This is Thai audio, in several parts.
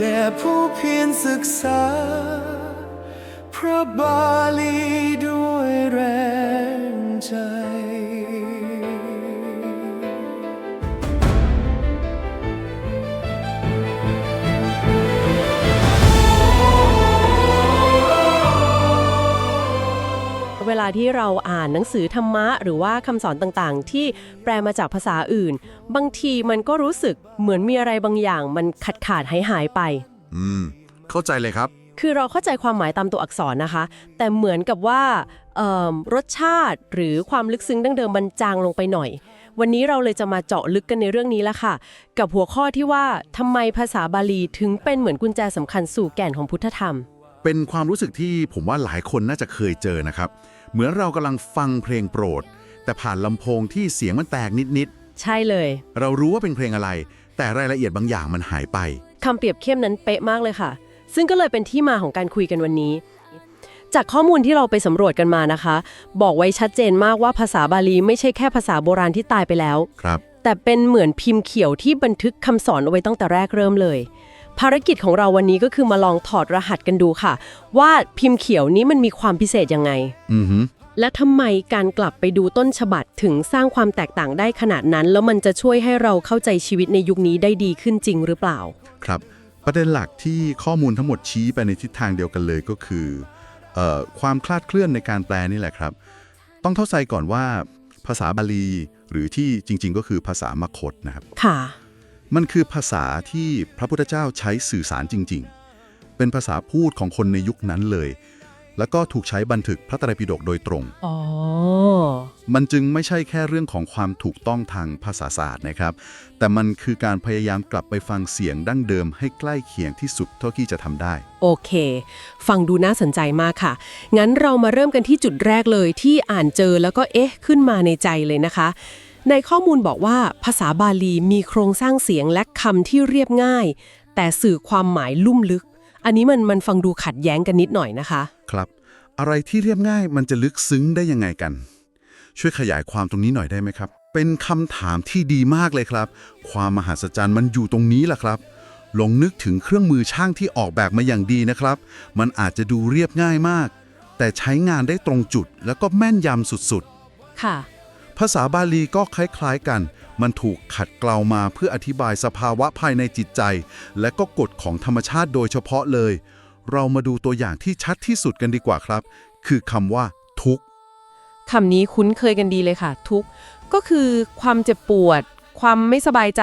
แด่ผู้เพียรศึกษา พระบาลีด้วยแรงใจาที่เราอ่านหนังสือธรรมะ หรือว่าคำสอนต่างๆ ที่แปลมาจากภาษาอื่น บางทีมันก็รู้สึกเหมือนมีอะไรบางอย่างมันขาดขาดหายหายๆไป อืม เข้าใจเลยครับ คือเราเข้าใจความหมายตามตัวอักษรนะคะ แต่เหมือนกับว่าเอิ่มรสชาติหรือความลึกซึ้งดั้งเดิมมันจางลงไปหน่อย วันนี้เราเลยจะมาเจาะลึกกันในเรื่องนี้ละค่ะ กับหัวข้อที่ว่าทำไมภาษาบาลีถึงเป็นเหมือนกุญแจสำคัญสู่แก่นของพุทธธรรมเป็นความรู้สึกที่ผมว่าหลายคนน่าจะเคยเจอนะครับ เหมือนเรากำลังฟังเพลงโปรด แต่ผ่านลำโพงที่เสียงมันแตกนิดใช่เลย ๆ เรารู้ว่าเป็นเพลงอะไร แต่รายละเอียดบางอย่างมันหายไป คำเปรียบเทียบนั้นเป๊ะมากเลยค่ะ ซึ่งก็เลยเป็นที่มาของการคุยกันวันนี้ จากข้อมูลที่เราไปสำรวจกันมานะคะ บอกไว้ชัดเจนมากว่าภาษาบาลีไม่ใช่แค่ภาษาโบราณที่ตายไปแล้ว ครับ แต่เป็นเหมือนพิมพ์เขียวที่บันทึกคำสอนเอาไว้ตั้งแต่แรกเริ่มเลย ภารกิจของเราวันนี้ก็คือมาลองถอดรหัสกันดูค่ะ ว่าพิมพ์เขียวนี้มันมีความพิเศษยังไง อือหือและทำไมการกลับไปดูต้นฉบับถึงสร้างความแตกต่างได้ขนาดนั้น แล้วมันจะช่วยให้เราเข้าใจชีวิตในยุคนี้ได้ดีขึ้นจริงหรือเปล่า ครับ ประเด็นหลักที่ข้อมูลทั้งหมดชี้ไปในทิศทางเดียวกันเลยก็คือเออความคลาดเคลื่อนในการแปลนี่แหละครับ ต้องเข้าใจก่อนว่าภาษาบาลี หรือที่จริง ๆ ก็คือภาษามคตนะครับ ค่ะ มันคือภาษาที่พระพุทธเจ้าใช้สื่อสารจริง ๆ เป็นภาษาพูดของคนในยุคนั้นเลย แล้วก็ถูกใช้บันทึกพระไตรปิฎกโดยตรง อ๋อ มันจึงไม่ใช่แค่เรื่องของความถูกต้องทางภาษาศาสตร์นะครับ แต่มันคือการพยายามกลับไปฟังเสียงดั้งเดิมให้ใกล้เคียงที่สุดเท่าที่จะทำได้ โอเค ฟังดูน่าสนใจมากค่ะ งั้นเรามาเริ่มกันที่จุดแรกเลยที่อ่านเจอแล้วก็เอ๊ะขึ้นมาในใจเลยนะคะ ในข้อมูลบอกว่าภาษาบาลีมีโครงสร้างเสียงและคำที่เรียบง่าย แต่สื่อความหมายลุ่มลึก อันนี้มันมันฟังดูขัดแย้งกันนิดหน่อยนะคะ ครับ อะไรที่เรียบง่ายมันจะลึกซึ้งได้ยังไงกัน ช่วยขยายความตรงนี้หน่อยได้ไหมครับ เป็นคำถามที่ดีมากเลยครับ ความมหัศจรรย์มันอยู่ตรงนี้แหละครับลองนึกถึงเครื่องมือช่างที่ออกแบบมาอย่างดีนะครับ มันอาจจะดูเรียบง่ายมาก แต่ใช้งานได้ตรงจุดแล้วก็แม่นยำสุดค่ะๆ ภาษาบาลีก็คล้ายๆกัน มันถูกขัดเกลามาเพื่ออธิบายสภาวะภายในจิตใจ และก็กฎของธรรมชาติโดยเฉพาะเลย เรามาดูตัวอย่างที่ชัดที่สุดกันดีกว่าครับ คือคำว่า ทุกข์คำนี้คุ้นเคยกันดีเลยค่ะ ทุกข์ก็คือความเจ็บปวด ความไม่สบายใจ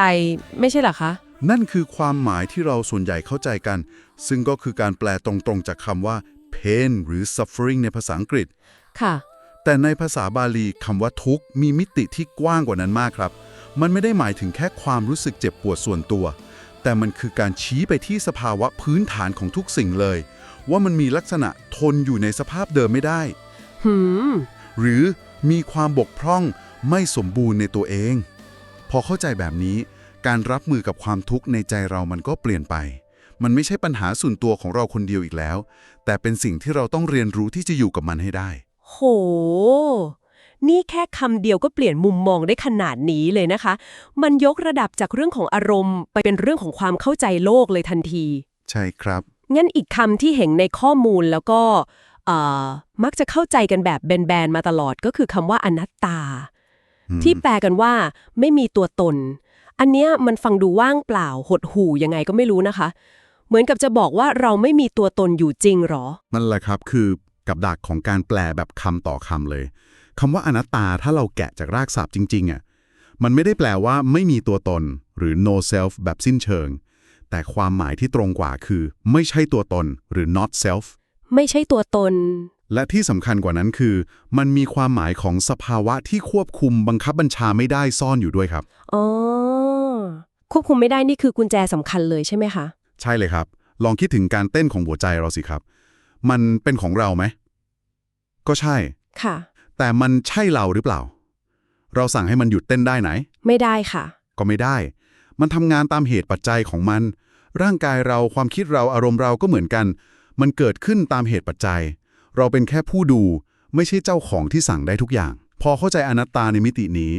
ไม่ใช่เหรอคะ นั่นคือความหมายที่เราส่วนใหญ่เข้าใจกัน ซึ่งก็คือการแปลตรงๆจากคำว่า pain หรือ suffering ในภาษาอังกฤษค่ะ แต่ในภาษาบาลีคำว่าทุกข์มีมิติที่กว้างกว่านั้นมากครับ มันไม่ได้หมายถึงแค่ความรู้สึกเจ็บปวดส่วนตัว แต่มันคือการชี้ไปที่สภาวะพื้นฐานของทุกสิ่งเลย ว่ามันมีลักษณะทนอยู่ในสภาพเดิมไม่ได้ หืม หรือมีความบกพร่องไม่สมบูรณ์ในตัวเอง พอเข้าใจแบบนี้ การรับมือกับความทุกข์ในใจเรามันก็เปลี่ยนไป มันไม่ใช่ปัญหาส่วนตัวของเราคนเดียวอีกแล้ว แต่เป็นสิ่งที่เราต้องเรียนรู้ที่จะอยู่กับมันให้ได้ โห นี่แค่คำเดียวก็เปลี่ยนมุมมองได้ขนาดนี้เลยนะคะ มันยกระดับจากเรื่องของอารมณ์ ไปเป็นเรื่องของความเข้าใจโลกเลยทันที ใช่ครับ งั้นอีกคำที่เห็นในข้อมูลแล้วก็เอ่อมักจะเข้าใจกันแบบแบนๆมาตลอดก็คือคำว่าอนัตตาอืมที่แปลกันว่า ไม่มีตัวตน อันเนี้ยมันฟังดูว่างเปล่าหดหู่ยังไงก็ไม่รู้นะคะ เหมือนกับจะบอกว่าเราไม่มีตัวตนอยู่จริงหรอ นั่นแหละครับคือ กับดักของการแปลแบบคำต่อคำเลยคำว่าอนัตตาถ้าเราแกะจากรากศัพท์จริงๆอะมันไม่ได้แปลว่าไม่มีตัวตน หรือ no self แบบสิ้นเชิง แต่ความหมายที่ตรงกว่าคือ ไม่ใช่ตัวตนหรือ not self ไม่ใช่ตัวตน และที่สำคัญกว่านั้นคือ มันมีความหมายของสภาวะที่ควบคุมบังคับบัญชาไม่ได้ซ่อนอยู่ด้วยครับอ๋อควบคุมไม่ได้นี่คือกุญแจสำคัญเลยใช่ไหมคะ ใช่เลยครับ ลองคิดถึงการเต้นของหัวใจเราสิครับ มันเป็นของเราไหม ก็ใช่ ค่ะ แต่มันใช่เราหรือเปล่า เราสั่งให้มันหยุดเต้นได้ไหน ไม่ได้ค่ะ ก็ไม่ได้ มันทำงานตามเหตุปัจจัยของมัน ร่างกายเราความคิดเราอารมณ์เราก็เหมือนกัน มันเกิดขึ้นตามเหตุปัจจัย เราเป็นแค่ผู้ดู ไม่ใช่เจ้าของที่สั่งได้ทุกอย่าง พอเข้าใจอนัตตาในมิตินี้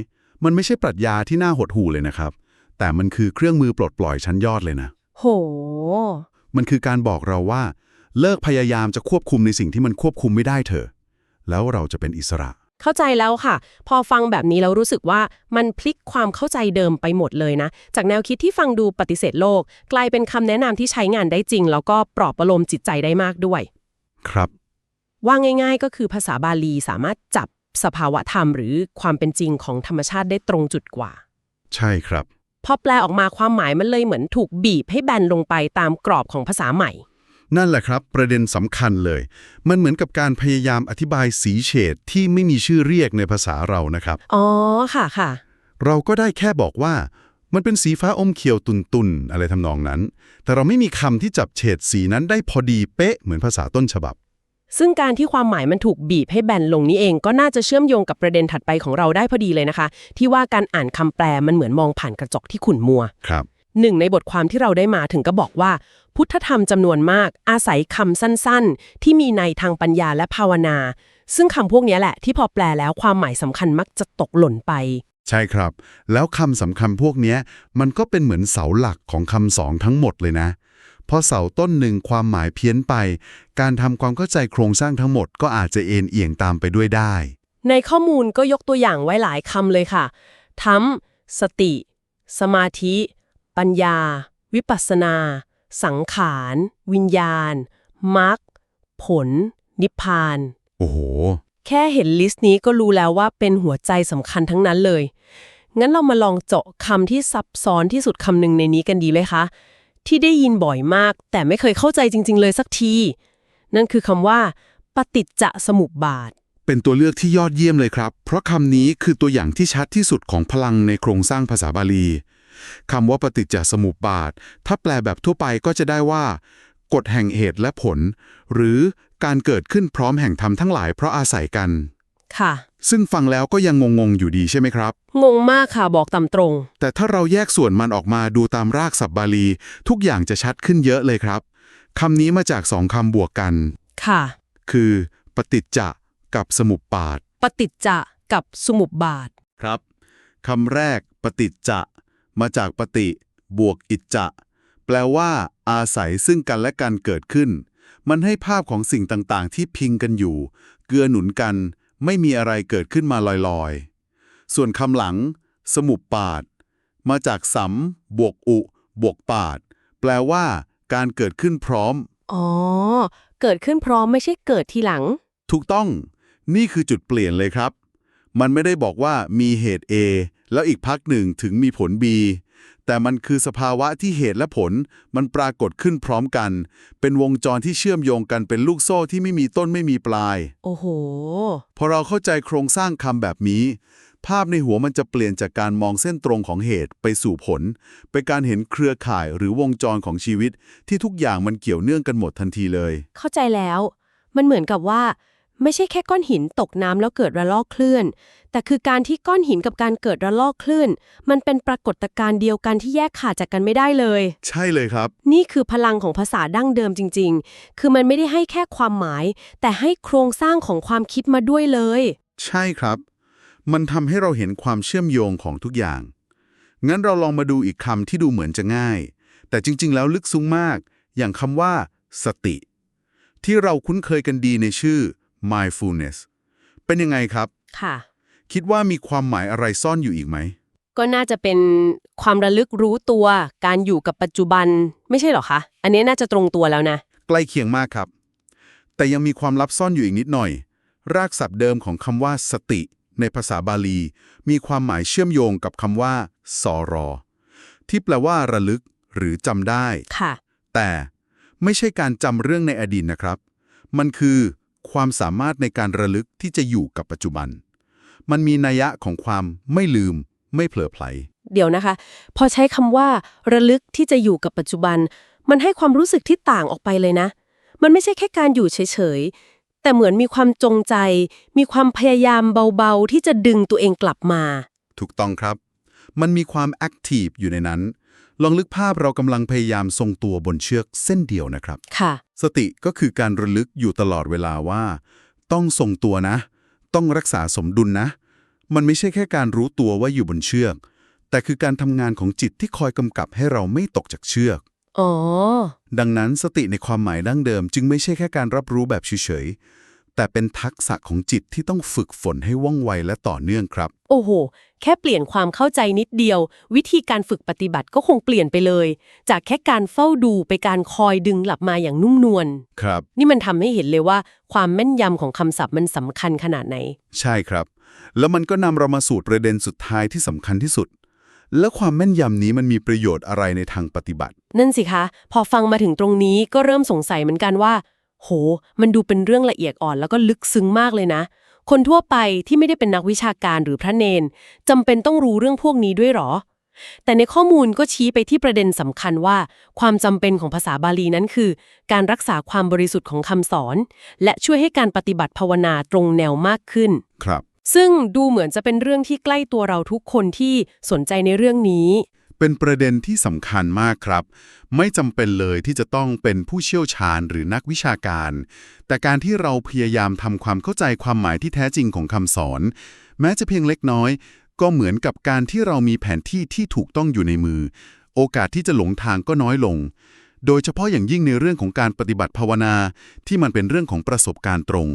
มันไม่ใช่ปรัชญาที่น่าหดหู่เลยนะครับ แต่มันคือเครื่องมือปลดปล่อยชั้นยอดเลยนะ โห มันคือการบอกเราว่า เลิกพยายามจะควบคุมในสิ่งที่มันควบคุมไม่ได้เถอะ แล้วเราจะเป็นอิสระ เข้าใจแล้วค่ะ พอฟังแบบนี้แล้วรู้สึกว่ามันพลิกความเข้าใจเดิมไปหมดเลยนะ จากแนวคิดที่ฟังดูปฏิเสธโลก กลายเป็นคำแนะนำที่ใช้งานได้จริง แล้วก็ปลอบประโลมจิตใจได้มากด้วย ครับว่าง่าย ๆ ก็คือภาษาบาลีสามารถจับสภาวะธรรม หรือความเป็นจริงของธรรมชาติได้ตรงจุดกว่า ใช่ครับ พอแปลออกมาความหมายมันเลยเหมือนถูกบีบให้แบนลงไปตามกรอบของภาษาใหม่ นั่นแหละครับ ประเด็นสำคัญเลย มันเหมือนกับการพยายามอธิบายสีเฉดที่ไม่มีชื่อเรียกในภาษาเรานะครับ อ๋อ ค่ะค่ะ เราก็ได้แค่บอกว่า มันเป็นสีฟ้าอมเขียวตุนๆ อะไรทำนองนั้น แต่เราไม่มีคำที่จับเฉดสีนั้นได้พอดีเป๊ะเหมือนภาษาต้นฉบับ ซึ่งการที่ความหมายมันถูกบีบให้แบนลงนี้เอง ก็น่าจะเชื่อมโยงกับประเด็นถัดไปของเราได้พอดีเลยนะคะ ที่ว่าการอ่านคำแปลมันเหมือนมองผ่านกระจกที่ขุ่นมัว ครับ หนึ่งในบทความที่เราได้มาถึงก็บอกว่า พุทธธรรมจำนวนมาก อาศัยคำสั้นๆ ที่มีในทางปัญญาและภาวนา ซึ่งคำพวกนี้แหละที่พอแปลแล้วความหมายสำคัญมักจะตกหล่นไป ใช่ครับ แล้วคำสำคัญพวกเนี้ยมันก็เป็นเหมือนเสาหลักของคำสองทั้งหมดเลยนะพอเสาต้นหนึ่งความหมายเพี้ยนไป การทำความเข้าใจโครงสร้างทั้งหมดก็อาจจะเอ็นเอียงตามไปด้วยได้ ในข้อมูลก็ยกตัวอย่างไว้หลายคำเลยค่ะ ทั้งสติ สมาธิ ปัญญา วิปัสสนา สังขาร วิญญาณมรรคผล นิพพาน โอ้โห แค่เห็นลิสต์นี้ก็รู้แล้วว่าเป็นหัวใจสำคัญทั้งนั้นเลย งั้นเรามาลองเจาะคำที่ซับซ้อนที่สุดคำหนึ่งในนี้กันดีไหมคะที่ได้ยินบ่อยมาก แต่ไม่เคยเข้าใจจริง ๆ เลยสักที นั่นคือคำว่า ปฏิจจสมุปบาท เป็นตัวเลือกที่ยอดเยี่ยมเลยครับ เพราะคำนี้คือตัวอย่างที่ชัดที่สุดของพลังในโครงสร้างภาษาบาลี คำว่าปฏิจจสมุปบาท ถ้าแปลแบบทั่วไปก็จะได้ว่า กฎแห่งเหตุและผล หรือการเกิดขึ้นพร้อมแห่งธรรมทั้งหลายเพราะอาศัยกัน ค่ะ ซึ่งฟังแล้วก็ยังงงๆอยู่ดีใช่ไหมครับ งงมากค่ะบอกตามตรง แต่ถ้าเราแยกส่วนมันออกมาดูตามรากศัพท์บาลี ทุกอย่างจะชัดขึ้นเยอะเลยครับคำนี้มาจากสองคำบวกกัน ค่ะ คือ ปฏิจจะกับสมุปบาท ปฏิจจะกับสมุปบาท ครับ คำแรกปฏิจจะ มาจากปฏิ บวกอิจจะ แปลว่า อาศัยซึ่งกันและกันเกิดขึ้น มันให้ภาพของสิ่งต่างๆ ที่พิงกันอยู่ เกื้อหนุนกัน ไม่มีอะไรเกิดขึ้นมาลอยๆ ส่วนคำหลัง สมุปปาทมาจากสัมบวกอุ บวกปาทแปลว่า การเกิดขึ้นพร้อม อ๋อ เกิดขึ้นพร้อมไม่ใช่เกิดทีหลัง ถูกต้อง นี่คือจุดเปลี่ยนเลยครับ มันไม่ได้บอกว่ามีเหตุ A แล้วอีกพักหนึ่งถึงมีผล B แต่มันคือสภาวะที่เหตุและผลมันปรากฏขึ้นพร้อมกัน เป็นวงจรที่เชื่อมโยงกันเป็นลูกโซ่ที่ไม่มีต้นไม่มีปลาย โอ้โห พอเราเข้าใจโครงสร้างคำแบบนี้ ภาพในหัวมันจะเปลี่ยนจากการมองเส้นตรงของเหตุไปสู่ผล ไปการเห็นเครือข่ายหรือวงจรของชีวิต ที่ทุกอย่างมันเกี่ยวเนื่องกันหมดทันทีเลย เข้าใจแล้ว มันเหมือนกับว่า ไม่ใช่แค่ก้อนหินตกน้ำแล้วเกิดระลอกคลื่น แต่คือการที่ก้อนหินกับการเกิดระลอกคลื่น มันเป็นปรากฏการณ์เดียวกันที่แยกขาดจากกันไม่ได้เลย ใช่เลยครับ นี่คือพลังของภาษาดั้งเดิมจริง ๆ คือมันไม่ได้ให้แค่ความหมาย แต่ให้โครงสร้างของความคิดมาด้วยเลย ใช่ครับ มันทำให้เราเห็นความเชื่อมโยงของทุกอย่าง งั้นเราลองมาดูอีกคำที่ดูเหมือนจะง่าย แต่จริง ๆ แล้วลึกซึ้งมาก อย่างคำว่า สติ ที่เราคุ้นเคยกันดีในชื่อ mindfulness เป็นยังไงครับ ค่ะ คิดว่ามีความหมายอะไรซ่อนอยู่อีกไหม ก็น่าจะเป็นความระลึกรู้ตัว การอยู่กับปัจจุบัน ไม่ใช่เหรอคะ อันนี้น่าจะตรงตัวแล้วนะ ใกล้เคียงมากครับ แต่ยังมีความลับซ่อนอยู่อีกนิดหน่อย รากศัพท์เดิมของคำว่า สติ ในภาษาบาลี มีความหมายเชื่อมโยงกับคำว่าสอรอที่แปลว่าระลึก หรือจำได้ ค่ะ แต่ไม่ใช่การจำเรื่องในอดีตนะครับ มันคือ ความสามารถในการระลึกที่จะอยู่กับปัจจุบัน มันมีนัยยะของความไม่ลืม ไม่เผลอไผล เดี๋ยวนะคะ พอใช้คำว่า ระลึกที่จะอยู่กับปัจจุบัน มันให้ความรู้สึกที่ต่างออกไปเลยนะ มันไม่ใช่แค่การอยู่เฉยๆ แต่เหมือนมีความจงใจ มีความพยายามเบาๆ ที่จะดึงตัวเองกลับมา ถูกต้องครับ มันมีความแอคทีฟอยู่ในนั้น ลองลึกภาพเรากำลังพยายามทรงตัวบนเชือกเส้นเดียวนะครับ ค่ะ สติก็คือการระลึกอยู่ตลอดเวลาว่า ต้องทรงตัวนะ ต้องรักษาสมดุลนะ มันไม่ใช่แค่การรู้ตัวว่าอยู่บนเชือก แต่คือการทำงานของจิตที่คอยกำกับให้เราไม่ตกจากเชือก อ๋อ ดังนั้นสติในความหมายดั้งเดิม จึงไม่ใช่แค่การรับรู้แบบเฉยๆแต่เป็นทักษะของจิตที่ต้องฝึกฝนให้ว่องไวและต่อเนื่องครับ โอ้โห แค่เปลี่ยนความเข้าใจนิดเดียว วิธีการฝึกปฏิบัติก็คงเปลี่ยนไปเลย จากแค่การเฝ้าดูไปการคอยดึงหลับมาอย่างนุ่มนวลครับ นี่มันทำให้เห็นเลยว่า ความแม่นยำของคำศัพท์มันสำคัญขนาดไหน ใช่ครับ แล้วมันก็นำเรามาสู่ประเด็นสุดท้ายที่สำคัญที่สุด แล้วความแม่นยำนี้มันมีประโยชน์อะไรในทางปฏิบัติ นั่นสิคะ พอฟังมาถึงตรงนี้ก็เริ่มสงสัยเหมือนกันว่า โห มันดูเป็นเรื่องละเอียดอ่อนแล้วก็ลึกซึ้งมากเลยนะ คนทั่วไปที่ไม่ได้เป็นนักวิชาการหรือพระเนนจำเป็นต้องรู้เรื่องพวกนี้ด้วยหรอ แต่ในข้อมูลก็ชี้ไปที่ประเด็นสำคัญว่า ความจำเป็นของภาษาบาลีนั้นคือ การรักษาความบริสุทธิ์ของคำสอน และช่วยให้การปฏิบัติภาวนาตรงแนวมากขึ้น ครับ ซึ่งดูเหมือนจะเป็นเรื่องที่ใกล้ตัวเราทุกคนที่สนใจในเรื่องนี้ เป็นประเด็นที่สำคัญมากครับ ไม่จำเป็นเลยที่จะต้องเป็นผู้เชี่ยวชาญหรือนักวิชาการ แต่การที่เราพยายามทำความเข้าใจความหมายที่แท้จริงของคำสอน แม้จะเพียงเล็กน้อย ก็เหมือนกับการที่เรามีแผนที่ที่ถูกต้องอยู่ในมือ โอกาสที่จะหลงทางก็น้อยลง โดยเฉพาะอย่างยิ่งในเรื่องของการปฏิบัติภาวนา ที่มันเป็นเรื่องของประสบการณ์ตรง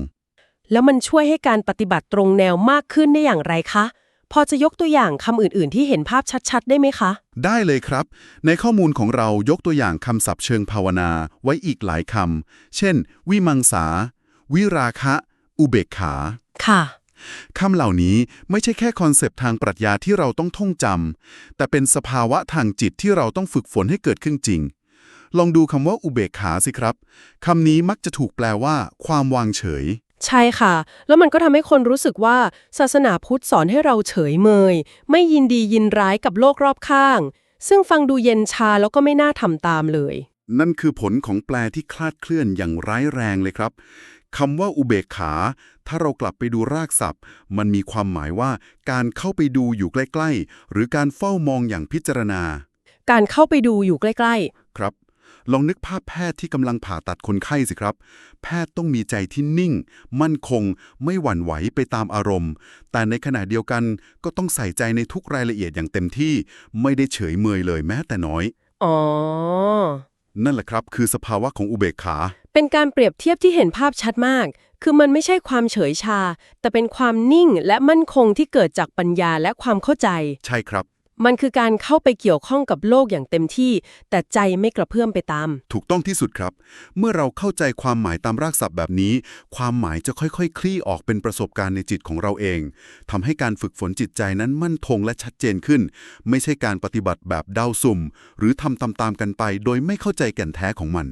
แล้วมันช่วยให้การปฏิบัติตรงแนวมากขึ้นได้อย่างไรคะ พอจะยกตัวอย่างคำอื่นๆ ที่เห็นภาพชัดๆ ได้ไหมคะ ได้เลยครับ ในข้อมูลของเรายกตัวอย่างคำศัพท์เชิงภาวนาไว้อีกหลายคำ เช่น วิมังสา วิราคะ อุเบกขา ค่ะคำเหล่านี้ไม่ใช่แค่คอนเซปต์ทางปรัชญาที่เราต้องท่องจำ แต่เป็นสภาวะทางจิตที่เราต้องฝึกฝนให้เกิดขึ้นจริง ลองดูคำว่าอุเบกขาสิครับ คำนี้มักจะถูกแปลว่า ความวางเฉย ใช่ค่ะ แล้วมันก็ทำให้คนรู้สึกว่าศาสนาพุทธสอนให้เราเฉยเมย ไม่ยินดียินร้ายกับโลกรอบข้าง ซึ่งฟังดูเย็นชาแล้วก็ไม่น่าทำตามเลย นั่นคือผลของแปลที่คลาดเคลื่อนอย่างร้ายแรงเลยครับคำว่าอุเบกขา ถ้าเรากลับไปดูรากศัพท์ มันมีความหมายว่าการเข้าไปดูอยู่ใกล้ ๆ หรือการเฝ้ามองอย่างพิจารณา การเข้าไปดูอยู่ใกล้ครับ ลองนึกภาพแพทย์ที่กำลังผ่าตัดคนไข้สิครับ แพทย์ต้องมีใจที่นิ่ง มั่นคง ไม่หวั่นไหวไปตามอารมณ์ แต่ในขณะเดียวกันก็ต้องใส่ใจในทุกรายละเอียดอย่างเต็มที่ ไม่ได้เฉยเมยเลยแม้แต่น้อยๆอ๋อ นั่นแหละครับคือสภาวะของอุเบกขา เป็นการเปรียบเทียบที่เห็นภาพชัดมาก คือมันไม่ใช่ความเฉยชา แต่เป็นความนิ่งและมั่นคงที่เกิดจากปัญญาและความเข้าใจ ใช่ครับ มันคือการเข้าไปเกี่ยวข้องกับโลกอย่างเต็มที่ แต่ใจไม่กระเพื่อมไปตาม ถูกต้องที่สุดครับ เมื่อเราเข้าใจความหมายตามรากศัพท์แบบนี้ ความหมายจะค่อยๆคลี่ออกเป็นประสบการณ์ในจิตของเราเองทำให้การฝึกฝนจิตใจนั้นมั่นคงและชัดเจนขึ้น ไม่ใช่การปฏิบัติแบบเดาสุ่ม หรือทำตามๆกันไป โดยไม่เข้าใจแก่นแท้ของมัน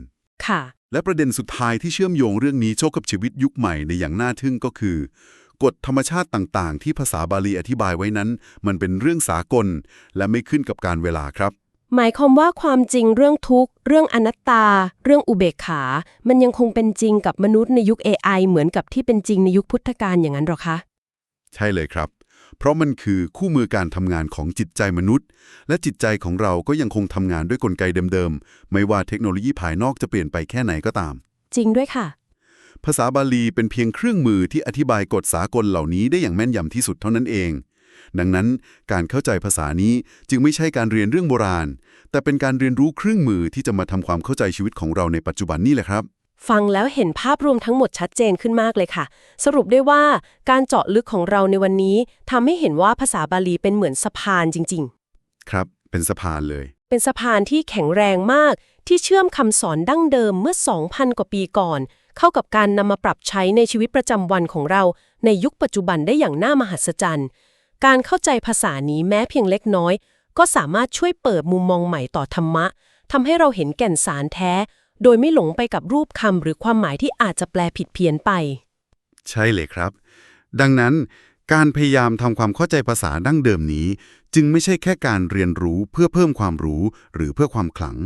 ค่ะ และประเด็นสุดท้ายที่เชื่อมโยงเรื่องนี้โชคกับชีวิตยุคใหม่ในอย่างน่าทึ่งก็คือ กฎธรรมชาติต่างๆ ที่ภาษาบาลีอธิบายไว้นั้น มันเป็นเรื่องสากล และไม่ขึ้นกับการเวลาครับ หมายความว่าความจริงเรื่องทุกข์ เรื่องอนัตตา เรื่องอุเบกขา มันยังคงเป็นจริงกับมนุษย์ในยุค AI เหมือนกับที่เป็นจริงในยุคพุทธกาลอย่างนั้นหรอคะ ใช่เลยครับ เพราะมันคือคู่มือการทำงานของจิตใจมนุษย์ และจิตใจของเราก็ยังคงทำงานด้วยกลไกเดิมๆไม่ว่าเทคโนโลยีภายนอกจะเปลี่ยนไปแค่ไหนก็ตาม จริงด้วยค่ะ ภาษาบาลีเป็นเพียงเครื่องมือที่อธิบายกฎสากลเหล่านี้ได้อย่างแม่นยำที่สุดเท่านั้นเอง ดังนั้นการเข้าใจภาษานี้จึงไม่ใช่การเรียนเรื่องโบราณ แต่เป็นการเรียนรู้เครื่องมือที่จะมาทำความเข้าใจชีวิตของเราในปัจจุบันนี่แหละครับ ฟังแล้วเห็นภาพรวมทั้งหมดชัดเจนขึ้นมากเลยค่ะ สรุปได้ว่าการเจาะลึกของเราในวันนี้ทำให้เห็นว่าภาษาบาลีเป็นเหมือนสะพานจริง ๆ ครับ เป็นสะพานเลย เป็นสะพานที่แข็งแรงมากที่เชื่อมคำสอนดั้งเดิมเมื่อ 2,000 กว่าปีก่อน เข้ากับการนำมาปรับใช้ในชีวิตประจำวันของเราในยุคปัจจุบันได้อย่างน่ามหัศจรรย์ การเข้าใจภาษานี้แม้เพียงเล็กน้อย ก็สามารถช่วยเปิดมุมมองใหม่ต่อธรรมะทำให้เราเห็นแก่นสารแท้ โดยไม่หลงไปกับรูปคำหรือความหมายที่อาจจะแปลผิดเพี้ยนไป ใช่เลยครับ ดังนั้นการพยายามทำความเข้าใจภาษาดั้งเดิมนี้ จึงไม่ใช่แค่การเรียนรู้เพื่อเพิ่มความรู้หรือเพื่อความขลัง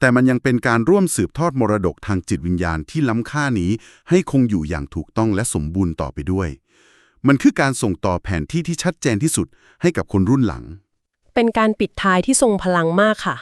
แต่มันยังเป็นการร่วมสืบทอดมรดกทางจิตวิญญาณที่ล้ำค่านี้ให้คงอยู่อย่างถูกต้องและสมบูรณ์ต่อไปด้วย มันคือการส่งต่อแผนที่ที่ชัดเจนที่สุดให้กับคนรุ่นหลัง เป็นการปิดท้ายที่ทรงพลังมากค่ะ